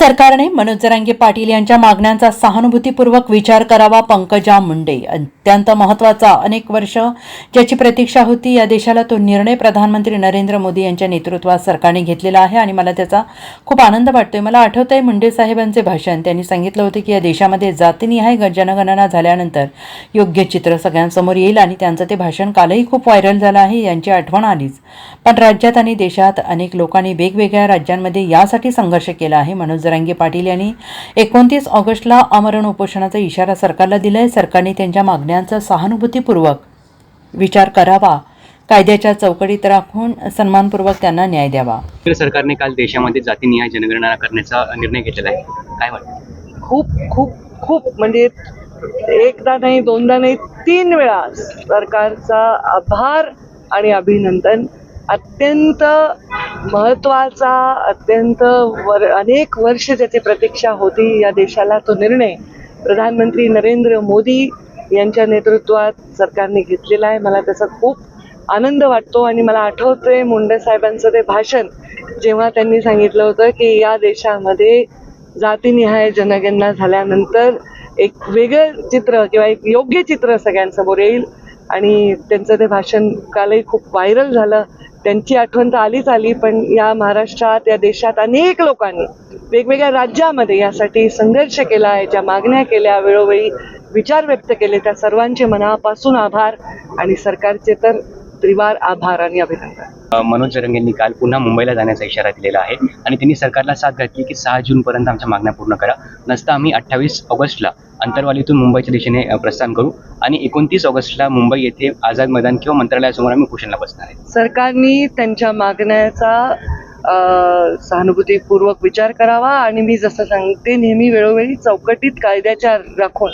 सरकारने मनोज जरांगे पाटील यांच्या मागण्यांचा सहानुभूतीपूर्वक विचार करावा पंकजा मुंडे. अत्यंत महत्त्वाचा अनेक वर्ष ज्याची प्रतीक्षा होती या देशाला तो निर्णय प्रधानमंत्री नरेंद्र मोदी यांच्या नेतृत्वात सरकारने घेतलेला आहे आणि मला त्याचा खूप आनंद वाटतोय. मला आठवतंय मुंडे साहेबांचे भाषण. त्यांनी सांगितलं होतं की या देशामध्ये जातीनिहाय ग- जनगणना झाल्यानंतर योग्य चित्र सगळ्यांसमोर येईल आणि त्यांचं ते भाषण कालही खूप व्हायरल झालं आहे यांची आठवण आलीच. पण राज्यात आणि देशात अनेक लोकांनी वेगवेगळ्या राज्यांमध्ये यासाठी संघर्ष केला आहे मनोज जरांगे पाटील यांनी एकोणतीस ऑगस्टला आमरण उपोषणाचा इशारा सरकारला दिलाय. सरकारने त्यांच्या मागण्यांचा सहानुभूतीपूर्वक विचार करावा. कायद्याच्या चौकटीत राखून सन्मानपूर्वक त्यांना न्याय द्यावा. केंद्र सरकारने काल देशामध्ये जातीनिहाय जनगणना करण्याचा निर्णय घेतलेला आहे. काय वाटतं? खूप खूप खूप. म्हणजे एकदा नाही दोनदा नाही तीन वेळा सरकारचा आभार आणि अभिनंदन. अत्यंत महत्त्वाचा अत्यंत वर अनेक वर्ष ज्याची प्रतीक्षा होती या देशाला तो निर्णय प्रधानमंत्री नरेंद्र मोदी यांच्या नेतृत्वात सरकारने घेतलेला आहे. मला त्याचा खूप आनंद वाटतो आणि मला आठवतंय मुंडे साहेबांचं ते भाषण जेव्हा त्यांनी सांगितलं होतं की या देशामध्ये जातीनिहाय जनगणना झाल्यानंतर एक वेगळं चित्र किंवा एक योग्य चित्र सगळ्यांसमोर येईल. आणि त्यांचं ते भाषण कालही खूप व्हायरल झालं. त्यांची आठवण तर आलीच आली पण या महाराष्ट्रात या देशात अनेक लोकांनी वेगवेगळ्या राज्यामध्ये यासाठी संघर्ष केला याच्या मागण्या केल्या वेळोवेळी विचार व्यक्त केले त्या सर्वांचे मनापासून आभार आणि सरकारचे तर त्रिवार आभार आणि अभिनंदन. अ, मनोज जरंगेंनी काल पुन्हा मुंबईला जाण्याचा इशारा दिलेला आहे आणि त्यांनी सरकारला साथ घातली की सहा जूनपर्यंत आमच्या मागण्या पूर्ण करा. नसता आम्ही अठ्ठावीस ऑगस्टला अंतरवालीतून मुंबईच्या दिशेने प्रस्थान करू. आणि एकोणतीस ऑगस्टला मुंबई येथे आझाद मैदान किंवा मंत्रालयासमोर आम्ही उपोषणाला बसणार आहे. सरकारने त्यांच्या मागण्याचा सहानुभूतीपूर्वक विचार करावा आणि मी जसं सांगते नेहमी वेळोवेळी चौकटीत कायद्याच्या राखून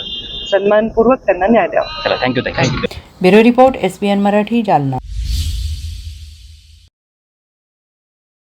सन्मानपूर्वक त्यांना न्याय द्यावा. चला thank you thank you bureau report S Marathi Jalna.